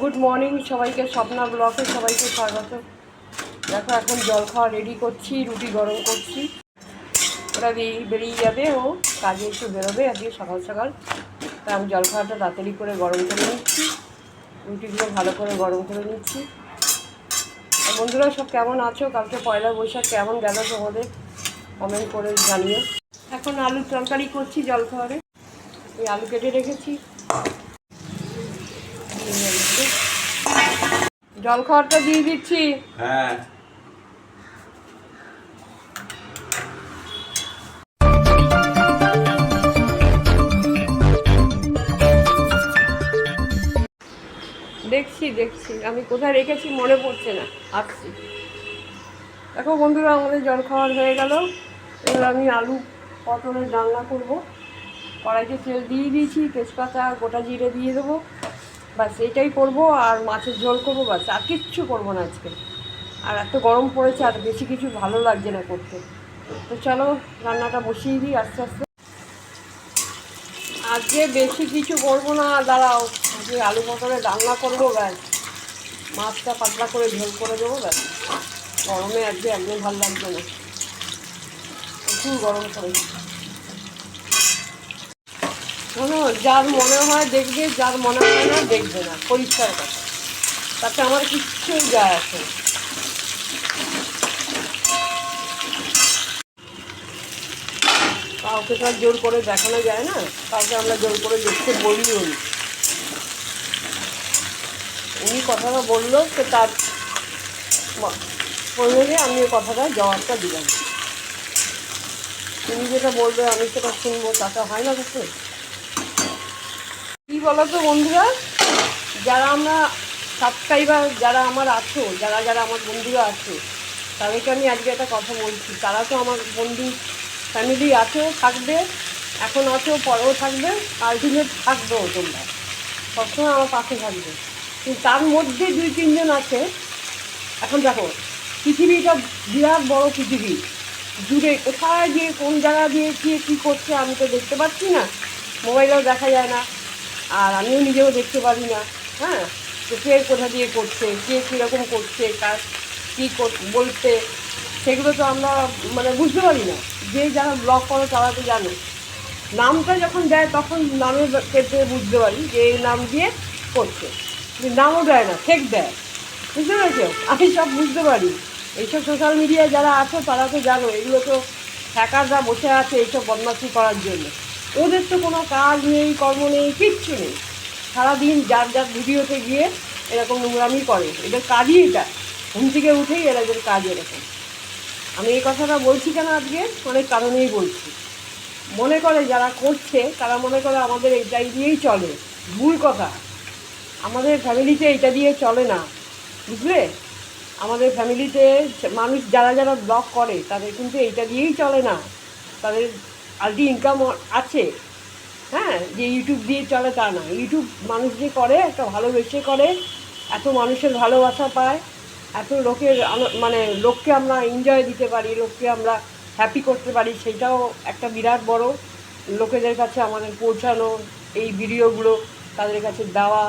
Good morning সবাইকে স্বপ্না ব্লকে সবাইকে স্বাগত। দেখো, এখন জল খাওয়া রেডি করছি, রুটি গরম করছি। ওরা বেরিয়ে যাবে, ও কাজে একটু বেরোবে, আজকে সকাল সকাল। তা আমি জল খাওয়াটা তাড়াতাড়ি করে গরম করে নিচ্ছি। রুটিগুলো ভালো করে গরম করে নিচ্ছি। আর বন্ধুরা, সব কেমন আছো? কালকে পয়লা বৈশাখ, কেমন গেল তোমাদের? কমেন্ট করে জানিও। এখন আলুর তরকারি করছি জল খাওয়ারে। এই আলু কেটে রেখেছি। জল খাওয়ারটা দিয়ে দিচ্ছি। হ্যাঁ। দেখছি দেখছি। আমি কোথায় রেখেছি মনে পড়ছে না। আসছি। দেখো বন্ধুরা আমাদের জল খাওয়ার হয়ে গেল। এবার আমি আলু পটলের ডালনা করব। কড়াইতে তেল দিয়ে দিয়েছি তেজপাতা গোটা জিরে দিয়ে দেবো। বাস এইটাই করব আর মাছের ঝোল করব বাস, আর কিচ্ছু করব না আজকে। আর এত গরম পড়েছে, আর বেশি কিছু ভালো লাগছে না করতে। তো চলো, রান্নাটা বসিয়ে দিই আস্তে আস্তে। আজকে বেশি কিছু করব না, দাঁড়াও, আজকে আলু পটলে রান্না করব ব্যাস। মাছটা পাতলা করে ঝোল করে দেবো ব্যাস। গরমে আজকে একদম ভালো লাগবে না। প্রচুর গরম পড়েছে। শোনো যার মনে হয় দেখবে, যার মনে হয় না দেখবে না। পরিষ্কার কথা। তাতে আমার কিচ্ছুই যায় আসে কাউকে তো জোর করে দেখানো যায় না। কাউকে আমরা জোর করে দেখতে বলিও নি। উনি কথাটা বলল, তো তার প্রয়োজনে আমি ওই কথাটা জবাবটা দিলাম। তুমি যেটা বলবে, আমি সেটা শুনব তাতে হয় না কিছু। বলো তো বন্ধুরা? যারা আমরা সাবস্ক্রাইবার যারা আমার আছো, যারা যারা আমার বন্ধুরা আছো, তাদেরকে আমি আজকে একটা কথা বলছি। তারা তো আমার বন্ধু ফ্যামিলি আছেও থাকবে, এখন আছেও পরেও থাকবে আলটিমেট থাকবেও তোমরা। সবসময় আমার পাশে থাকবে। কিন্তু তার মধ্যে দুই, তিনজন আছে। এখন দেখো, পৃথিবীটা বিরাট বড় পৃথিবী। জুড়ে কোথায় গিয়ে, কোন জায়গা দিয়ে গিয়ে কী করছে আমি তো দেখতে পাচ্ছি না। মোবাইলেও দেখা যায় না। আর আমিও নিজেও দেখতে পারি না। হ্যাঁ? তো কে কোথা দিয়ে করছে, কে কীরকম করছে কাজ কী বলছে, সেগুলো তো আমরা মানে বুঝতে পারি না। যে যারা ব্লগ করো তারা তো জানো। নামটা যখন দেয় তখন নামের ক্ষেত্রে বুঝতে পারি যে এই নাম দিয়ে করছে। নামও দেয় না ফেক দেয়। বুঝতে পেরেছ? আমি সব বুঝতে পারি। এইসব সোশ্যাল মিডিয়ায় যারা আছো তারা তো জানো, এগুলো তো হ্যাকাররা বসে আছে এইসব বদমাশি করার জন্য। ওদের তো কোনো কাজ নেই, কর্ম নেই, কিচ্ছু নেই। সারাদিন যার যার ভিডিওতে গিয়ে এরকম নোংরামি করে। এদের কাজই এটা। ঘুম থেকে উঠেই এরা এদের কাজ এরকম। আমি এই কথাটা বলছি কেন আজকে? অনেক কারণেই বলছি। মনে করে যারা করছে, তারা মনে করে আমাদের এটাই দিয়েই চলে। ভুল কথা। আমাদের ফ্যামিলিতে এটা দিয়ে চলে না। বুঝলে? আমাদের ফ্যামিলিতে মানুষ যারা যারা ব্লগ করে, তাদের কিন্তু এইটা দিয়েই চলে না। তাদের আলটি ইনকাম আছে। হ্যাঁ যে ইউটিউব দিয়ে চলে তা না। ইউটিউব মানুষ যে করে, একটা ভালোবেসে করে, এত মানুষের ভালোবাসা পায়, এত লোকের মানে লোককে আমরা এনজয় দিতে পারি, লোককে আমরা হ্যাপি করতে পারি সেটাও একটা বিরাট বড়। লোকেদের কাছে আমাদের পৌঁছানো, এই ভিডিওগুলো তাদের কাছে দেওয়া,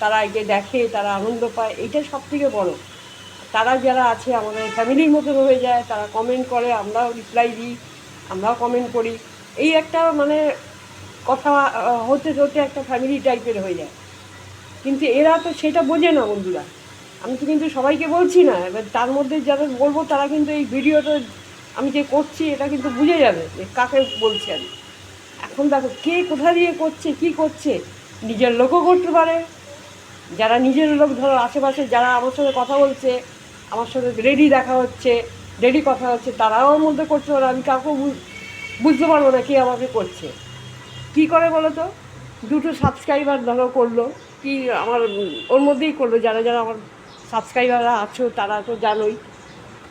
তারা একে দেখে, তারা আনন্দ পায়, এইটা সব থেকে বড়। তারা যারা আছে, আমাদের ফ্যামিলির মতন হয়ে যায়, তারা কমেন্ট করে, আমরাও রিপ্লাই দিই, আমরাও কমেন্ট করি। এই একটা মানে কথা হতে হতে একটা ফ্যামিলি টাইপের হয়ে যায়। কিন্তু এরা তো সেটা বোঝে না বন্ধুরা। আমি তো কিন্তু সবাইকে বলছি না, এবার তার মধ্যে যাদের বলব তারা কিন্তু এই ভিডিওটা আমি যে করছি, এটা কিন্তু বুঝে যাবে যে কাকে বলছি আমি। এখন দেখো কে কোথা দিয়ে করছে, কি করছে, নিজের লোকও করতে পারে। যারা নিজের লোক, ধরো আশেপাশে যারা আমার সঙ্গে কথা বলছে, আমার সঙ্গে রেডি দেখা হচ্ছে রেডি কথা হচ্ছে, তারাও মধ্যে পারে আমি কাউকে বুঝতে পারব না কে আমাকে করছে। কি করে বলো তো? দুটো সাবস্ক্রাইবার ধরো করল, কি আমার, ওর মধ্যেই করল, যারা যারা আমার সাবস্ক্রাইবাররা আছো, তারা তো জানোই।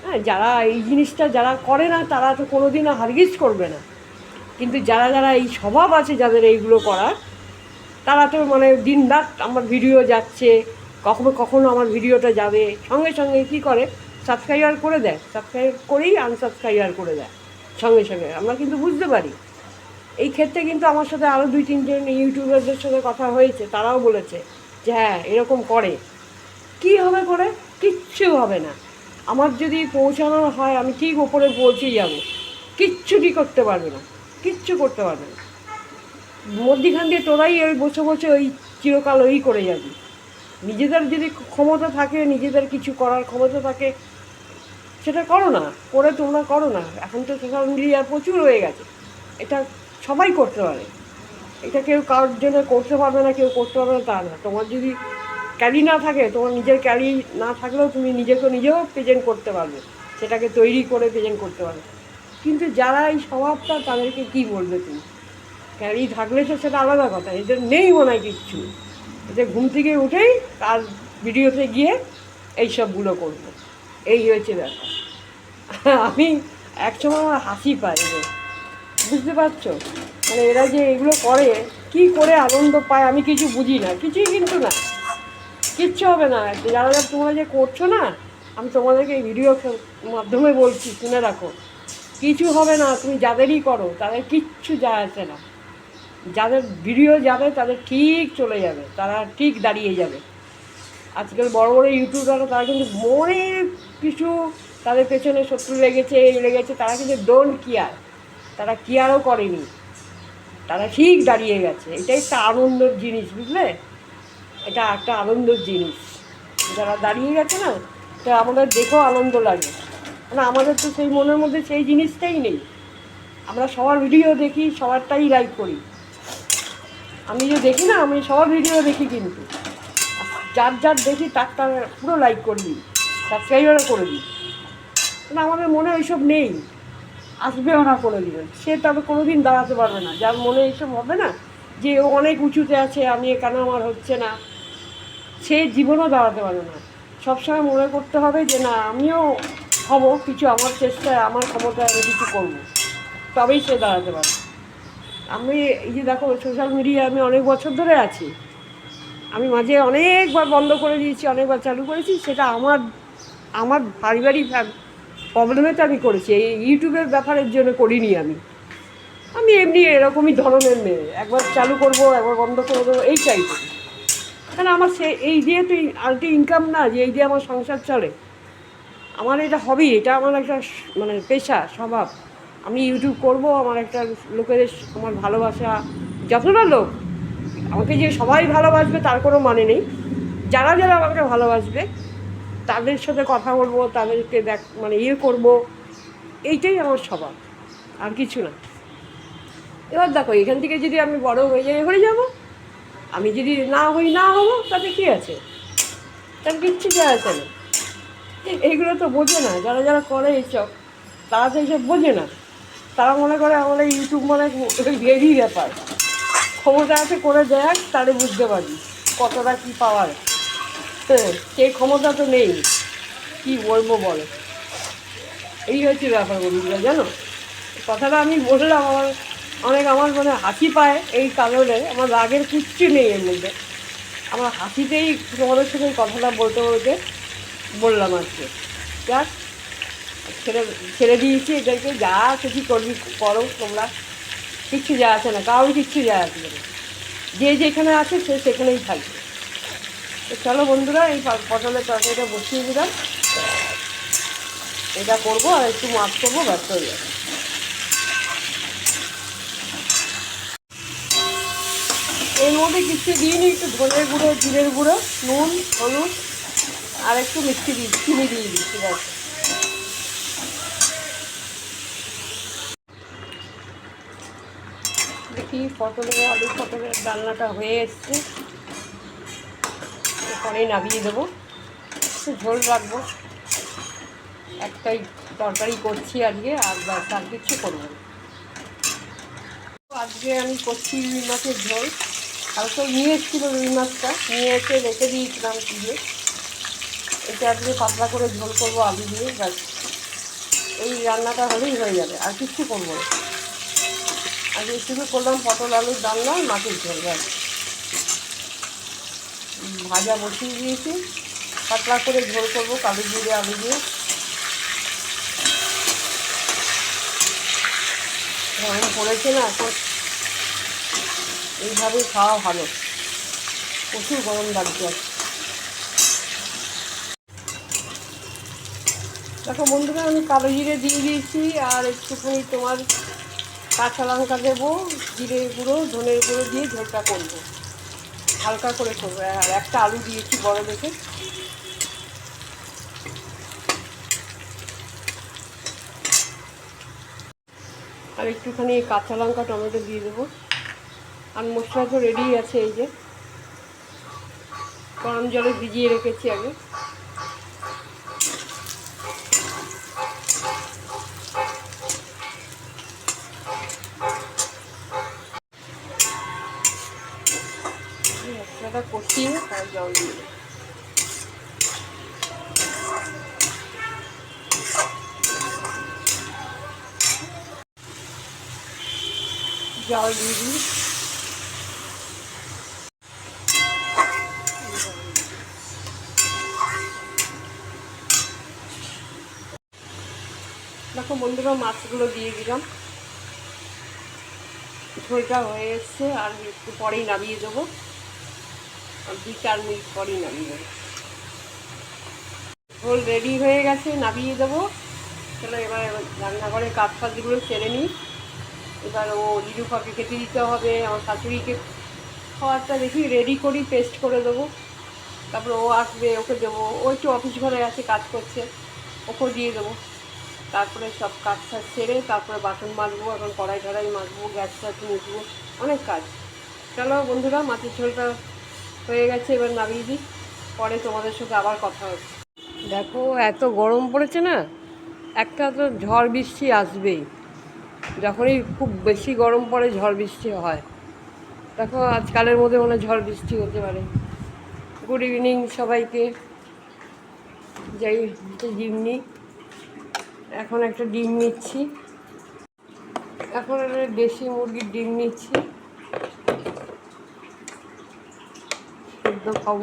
হ্যাঁ যারা এই জিনিসটা যারা করে না, তারা তো কোনো দিনও হারগিজ করবে না। কিন্তু যারা যারা এই স্বভাব আছে যাদের এইগুলো করার, তারা তো মানে দিন রাত আমার ভিডিও যাচ্ছে, কখনো কখনো আমার ভিডিওটা যাবে। সঙ্গে সঙ্গে কী করে? সাবস্ক্রাইবার করে দেয়। সাবস্ক্রাইব করেই আনসাবস্ক্রাইবার করে দেয়। সঙ্গে সঙ্গে। আমরা কিন্তু বুঝতে পারি। এই ক্ষেত্রে কিন্তু আমার সাথে আরও দুই, তিনজন ইউটিউবারদের সাথে কথা হয়েছে, তারাও বলেছে যে হ্যাঁ এরকম করে। কি হবে করে? কিচ্ছু হবে না। আমার যদি পৌঁছানো হয়, আমি ঠিক ওপরে পৌঁছে যাব। কিচ্ছুটি করতে পারবে না। কিচ্ছু করতে পারবে না। মধ্যিখান দিয়ে তোরাই ওই বসে বসে ওই চিরকাল ওই করে যাবি। নিজেদের যদি ক্ষমতা থাকে, নিজেদের কিছু করার ক্ষমতা থাকে সেটা করো না, করে তোমরা করো না। এখন তো সোশ্যাল মিডিয়া প্রচুর হয়ে গেছে। এটা সবাই করতে পারে। এটা কেউ কারোর জন্য করতে পারবে না, কেউ করতে পারবে না, তা না। তোমার যদি ক্যারি না থাকে, তোমার নিজের ক্যারি না থাকলেও তুমি নিজেকে নিজেও প্রেজেন্ট করতে পারবে। সেটাকে তৈরি করে প্রেজেন্ট করতে পারবে। কিন্তু যারা এই স্বভাবটা, তাদেরকে কী বলবে তুমি? ক্যারি থাকলে তো সেটা আলাদা কথা। এদের নেই মনে হয় কিচ্ছু। এদের ঘুম থেকে উঠেই তার ভিডিওতে গিয়ে এইসবগুলো করব। এই হয়েছে ব্যাপার। আমি একসময় আমার হাসি এদের বুঝতে পারছ? মানে এরা যে এগুলো করে, কি করে আনন্দ পায় আমি কিছু বুঝি না, কিছুই কিন্তু না। কিচ্ছু হবে না। যারা যারা তোমরা যে করছ না, আমি তোমাদেরকে এই ভিডিও মাধ্যমে বলছি, শুনে রাখো। কিছু হবে না, তুমি যাদেরই করো, তাদের কিচ্ছু যায় আসে না। যাদের ভিডিও যাবে, তাদের ঠিক চলে যাবে, তারা ঠিক দাঁড়িয়ে যাবে। আজকাল বড় বড় ইউটিউবাররা, তারা কিন্তু মনে কিছু তাদের পেছনে শত্রু লেগেছে, এই লেগেছে, তারা কিন্তু ডোন্ট কেয়ার তারা কেয়ারও করেনি। তারা ঠিক দাঁড়িয়ে গেছে। এটাই একটা আনন্দের জিনিস, বুঝলে? এটা একটা আনন্দের জিনিস। যারা দাঁড়িয়ে গেছে না, তো আমাদের দেখেও আনন্দ লাগে। মানে আমাদের তো সেই মনের মধ্যে সেই জিনিসটাই নেই। আমরা সবার ভিডিও দেখি, সবারটাই লাইক করি। আমি যে দেখি না, আমি সবার ভিডিও দেখি কিন্তু। যার যার দেখি তার তার পুরো লাইক করে দিই সাবস্ক্রাইবারও করে দিই। কিন্তু আমাদের মনে ওইসব নেই। আসবেও না কোনো দিন সে তবে কোনো দিন দাঁড়াতে পারবে না। যার মনে এইসব হবে না, যে ও অনেক উঁচুতে আছে, আমি এখানে আমার হচ্ছে না, সে জীবনও দাঁড়াতে পারবে না। সবসময় মনে করতে হবে যে, না, আমিও হব কিছু আমার চেষ্টায়, আমার ক্ষমতায় আমি কিছু করব। তবেই সে দাঁড়াতে পারবে। আমি এই যে দেখো সোশ্যাল মিডিয়ায় আমি অনেক বছর ধরে আছি। আমি মাঝে অনেকবার বন্ধ করে দিয়েছি, অনেকবার চালু করেছি, সেটা আমার আমার পারিবারিক প্রবলেমে তো আমি করেছি। এই ইউটিউবের ব্যাপারের জন্য করিনি আমি। আমি এমনি এরকমই ধরনের মেয়ে। একবার চালু করব, একবার বন্ধ করে দেবো এই টাইপের কারণ আমার সে, এই দিয়ে তো আলটি ইনকাম না, যে এই দিয়ে আমার সংসার চলে, আমার এটা হবি এটা আমার একটা মানে পেশা, স্বভাব। আমি ইউটিউব করব, আমার একটা লোকেদের, আমার ভালোবাসা, যতটা লোক আমাকে যে সবাই ভালোবাসবে তার কোনো মানে নেই। যারা যারা আমাকে ভালোবাসবে, তাদের সাথে কথা বলব, তাদেরকে দেখ মানে ইয়ে করব, এইটাই আমার স্বভাব, আর কিছু না। এবার দেখো, এখান থেকে যদি আমি বড় হয়ে যাই হয়ে যাব। আমি যদি না হই, না হব, তাতে কী আছে? তার কিচ্ছু যায় আছে না। এইগুলো তো বোঝে না, যারা যারা করে এইসব, তারা তো এইসব বোঝে না। তারা মনে করে আমাদের ইউটিউব মানে হেভি ব্যাপার ক্ষমতা আছে করে দেখ, তাহলে বুঝতে পারি কতটা কী পাওয়ার হ্যাঁ সেই ক্ষমতা তো নেই। কী বলব বলো? এই হচ্ছে ব্যাপার বন্ধুরা, জানো? কথাটা আমি বললাম, আমার অনেক আমার মানে হাসি পায় এই কারণে, আমার রাগের কিচ্ছু নেই এর মধ্যে। আমার হাসিতেই তোমাদের সাথে কথাটা বলতে বলতে বললাম আজকে। যাক, ছেড়ে ছেড়ে দিয়েছি এদেরকে, যা কিছু করবি, করো তোমরা। কিচ্ছু যায় আসে না কারোর কিচ্ছু যায় আসবে না। যে যেখানে আছে সে সেখানেই থাকবে। তো চলো বন্ধুরা, এই পটলের তরকারিটা বসিয়ে দিলাম। এটা করব আর একটু মাছ করব, ব্যস্ত হয়ে যাবে। এর মধ্যে কিছু দিইনি একটু ধনের গুঁড়ো, জিরের গুঁড়ো, নুন, হলুদ, আর একটু মিষ্টি দিই চিনি দিয়ে দিই ঠিক দেখি পটলের আলু, পটলের রান্নাটা হয়ে এসছে। এরপরেই নামিয়ে দেবো। একটু ঝোল রাখব। একটাই তরকারি করছি আজকে, আর ব্যাস, আর কিচ্ছু করব আজকে আমি করছি রুই মাছের ঝোল। কালকে নিয়ে এসেছিল রুই মাছটা। নিয়ে এসে রেখে দিয়েছিলাম তুলে এটা আজকে পাতলা করে ঝোল করব আলু দিয়ে, ব্যাস। এই রান্নাটা হলেই হয়ে যাবে, আর কিচ্ছু করব না। আজকে শুধু করলাম, পটল আলুর ডালনা আর মাছের ঝোল, ব্যাস। ভাজা বসিয়ে দিয়েছি। পাতলা করে ঝোল করব, কালু জিরে, আলু দিয়ে। গরম পড়েছে না, এখন এইভাবে খাওয়া ভালো। প্রচুর গরম লাগছে। দেখো বন্ধুরা, আমি কালো জিরে দিয়ে দিয়েছি, আর একটুখানি তোমার কাঁচা লঙ্কা দেবো জিরে গুঁড়ো, ধনের গুঁড়ো দিয়ে ঝোলটা করব। হালকা করে করব। আর একটা আলু দিয়েছি বড় দেখে আর একটুখানি কাঁচা লঙ্কা, টমেটো দিয়ে দেবো। আর মশলা তো রেডি আছে এই যে। গরম জলে ভিজিয়ে রেখেছি আগে এই জল দিয়ে দেখো বন্ধুরা, মাছগুলো দিয়ে দিলাম। ঝোলটা হয়ে এসছে আর একটু পরেই নামিয়ে দেবো। দুই চার মিনিট পরেই নামিয়ে দেবো ঝোল রেডি হয়ে গেছে, নামিয়ে দেবো। চলো এবার রান্নাঘরে কাজ ফাজগুলো সেরে নিই। এবার ও লিলু ফাঁকে খেতে দিতে হবে, আমার শাশুড়িকে খাবারটা দেখি রেডি করি পেস্ট করে দেবো। তারপরে ও আসবে, ওকে দেবো। ও একটু অফিস ঘরে আছে, কাজ করছে, ওকেও দিয়ে দেবো। তারপরে সব কাজ টাজ সেরে তারপরে বাসন মাজবো, এখন কড়াই টড়াই মাজবো গ্যাস ট্যাস মুছবো, অনেক কাজ। চলো বন্ধুরা, মাছের ঝোলটা হয়ে গেছে, এবার নামিয়ে দিই। পরে তোমাদের সাথে আবার কথা হচ্ছে দেখো, এত গরম পড়েছে না, একটা তো ঝড় বৃষ্টি আসবেই। যখনই খুব বেশি গরম পড়ে, ঝড় বৃষ্টি হয়। দেখো, আজকালের মধ্যে মনে ঝড় বৃষ্টি হতে পারে। গুড ইভিনিং সবাইকে। যাই ডিম নিই। এখন একটা ডিম নিচ্ছি। এখন একটা দেশি মুরগির ডিম নিচ্ছি। সেদ্ধ খাব।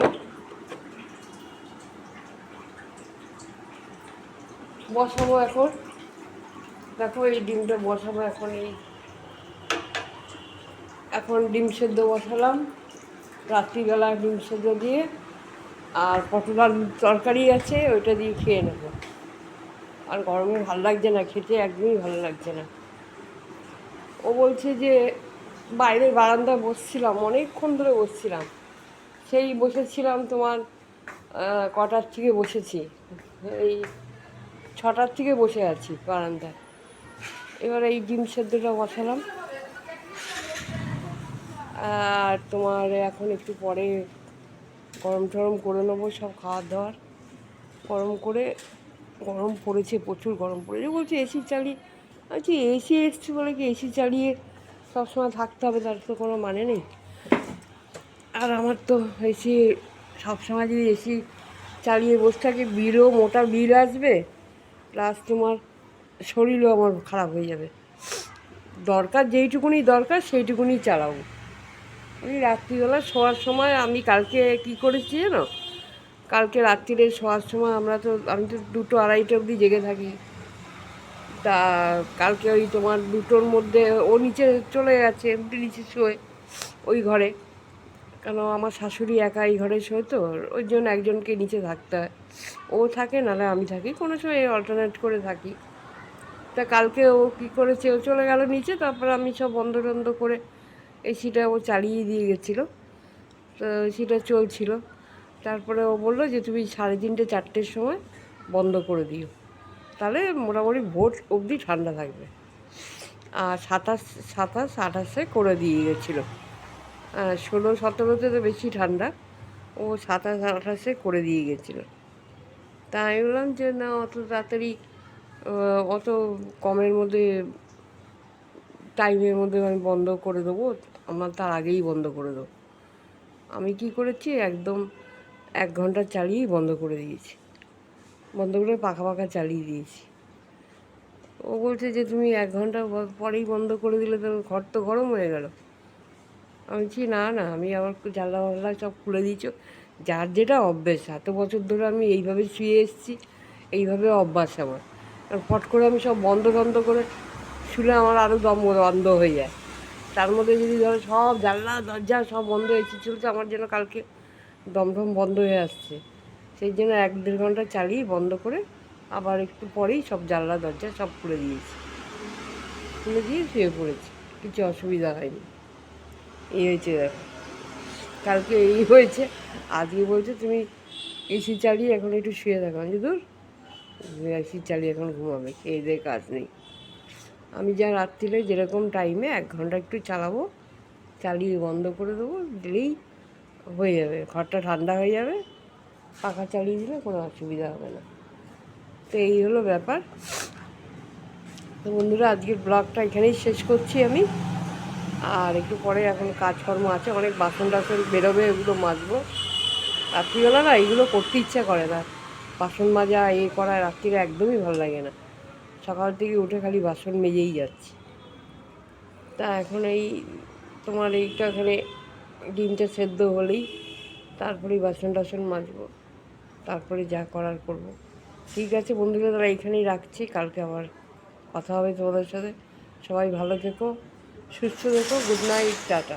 বসাবো এখন। দেখো এই ডিমটা বসাবো এখন এই এখন ডিম সেদ্ধ বসালাম। রাত্রিবেলা ডিম সেদ্ধ দিয়ে আর পটল আলুর তরকারি আছে, ওইটা দিয়ে খেয়ে নেব। আর গরমে ভালো লাগছে না, খেতে একদমই ভালো লাগছে না। ও বলছে যে বাইরে বারান্দায় বসছিলাম, অনেকক্ষণ ধরে বসছিলাম। সেই বসেছিলাম তোমার কটার থেকে বসেছি। এই ছটার থেকে বসে আছি বারান্দায়। এবার এই ডিম সেদ্ধটা বসালাম। আর তোমার এখন একটু পরে গরম টরম করে নেব, সব খাওয়ার দাওয়ার। গরম করে, গরম পড়েছে, প্রচুর গরম পড়েছে। বলছে এসি চালিয়ে আচ্ছা এসি এসছি বলে কি এসি চালিয়ে সবসময় থাকতে হবে, তার তো কোনো মানে নেই। আর আমার তো এসি সবসময় যদি এসি চালিয়ে বসে থাকি বিলও মোটা বিল আসবে প্লাস তোমার শরীরও আমার খারাপ হয়ে যাবে। দরকার যেইটুকুনি দরকার, সেইটুকুনি চালাবো। ওই রাত্রিবেলা শোয়ার সময় আমি কালকে কি করেছি জানো? কালকে রাত্রিরে শোয়ার সময় আমরা তো, আমি তো দুটো আড়াইটা অবধি জেগে থাকি। তা কালকে ওই তোমার দুটোর মধ্যে, ও নিচে চলে গেছে নিচে শোয়, ওই ঘরে। কেন আমার শাশুড়ি একা এই ঘরে শোয় তো, ওই জন্য একজনকে নিচে থাকতে হয়। ও থাকে, নাহলে আমি থাকি। কোনো সময় অল্টারনেট করে থাকি। তা কালকে ও কী করেছে? ও চলে গেল নিচে, তারপর আমি সব বন্ধ টন্ধ করে এসিটা ও চালিয়ে দিয়ে গেছিল। তো এসিটা চলছিল। তারপরে ও বলল যে, তুমি সাড়ে তিনটে, চারটের সময় বন্ধ করে দিও। তাহলে মোটামুটি ভোট অবধি ঠান্ডা থাকবে। আর সাতাশ সাতাশ, আঠাশে করে দিয়ে গেছিল। ষোলো সতেরোতে তো বেশি ঠান্ডা। ও সাতাশ, আঠাশে করে দিয়ে গেছিল। তা আমি বললাম যে, না, অত তাড়াতাড়ি অত কমের মধ্যে, টাইমের মধ্যে আমি বন্ধ করে দেবো। আমার তার আগেই বন্ধ করে দেবো। আমি কি করেছি, একদম এক ঘণ্টা চালিয়েই বন্ধ করে দিয়েছি। বন্ধ করে পাখা পাখা চালিয়ে দিয়েছি। ও বলছে যে, তুমি এক ঘণ্টা পরেই বন্ধ করে দিলে তো ঘর তো গরম হয়ে গেল। আমি বলছি, না না, আমি আবার জানলা ফাল্লা সব খুলে দিয়েছ। যার যেটা অভ্যেস, এত বছর ধরে আমি এইভাবে শুয়ে এসেছি, এইভাবে অভ্যাস আমার। ফট করে আমি সব বন্ধ বন্ধ করে শুলে আমার আরও দম বন্ধ হয়ে যায়। তার মধ্যে যদি ধরো সব জানলা, দরজা সব বন্ধ হয়েছে চলছে, আমার যেন কালকে দমদম বন্ধ হয়ে আসছে। সেই জন্য এক দেড় ঘণ্টা চালিয়ে বন্ধ করে আবার একটু পরেই সব জানলা, দরজা সব খুলে দিয়েছি। খুলে দিয়ে শুয়ে পড়েছি, কিছু অসুবিধা হয়নি। এই হয়েছে দেখো। কালকে এই হয়েছে, আজকে বলছে তুমি এসি চালিয়ে এখন একটু শুয়ে থাকো। আমি দূর এসি চালিয়ে এখন ঘুমাবে, খেয়ে দিয়ে কাজ নেই। আমি যা রাত্রিরে যেরকম টাইমে এক ঘণ্টা একটু চালাবো, চালিয়ে বন্ধ করে দেবো, দিলেই হয়ে যাবে। ঘরটা ঠান্ডা হয়ে যাবে, পাখা চালিয়ে দিলে কোনো অসুবিধা হবে না। তো এই হলো ব্যাপার। তো বন্ধুরা, আজকের ব্লগটা এখানেই শেষ করছি আমি। আর একটু পরে এখন কাজকর্ম আছে, অনেক বাসন টাসন বেরোবে, এগুলো মাজবো। রাত্রিবেলা না এগুলো করতে ইচ্ছা করে না। বাসন মাজা, এ করা রাত্রিরে একদমই ভালো লাগে না। সকাল থেকে উঠে খালি বাসন মেজেই যাচ্ছি। তা এখন এই তোমার এইটা এখানে ডিমটা সেদ্ধ হলেই তারপরেই বাসন টাসন মাজবো, তারপরে যা করার করব। ঠিক আছে বন্ধুরা তারা এইখানেই রাখছি। কালকে আবার কথা হবে তোমাদের সাথে। সবাই ভালো থেকো। সুস্থ থেকো গুড নাইট টাটা।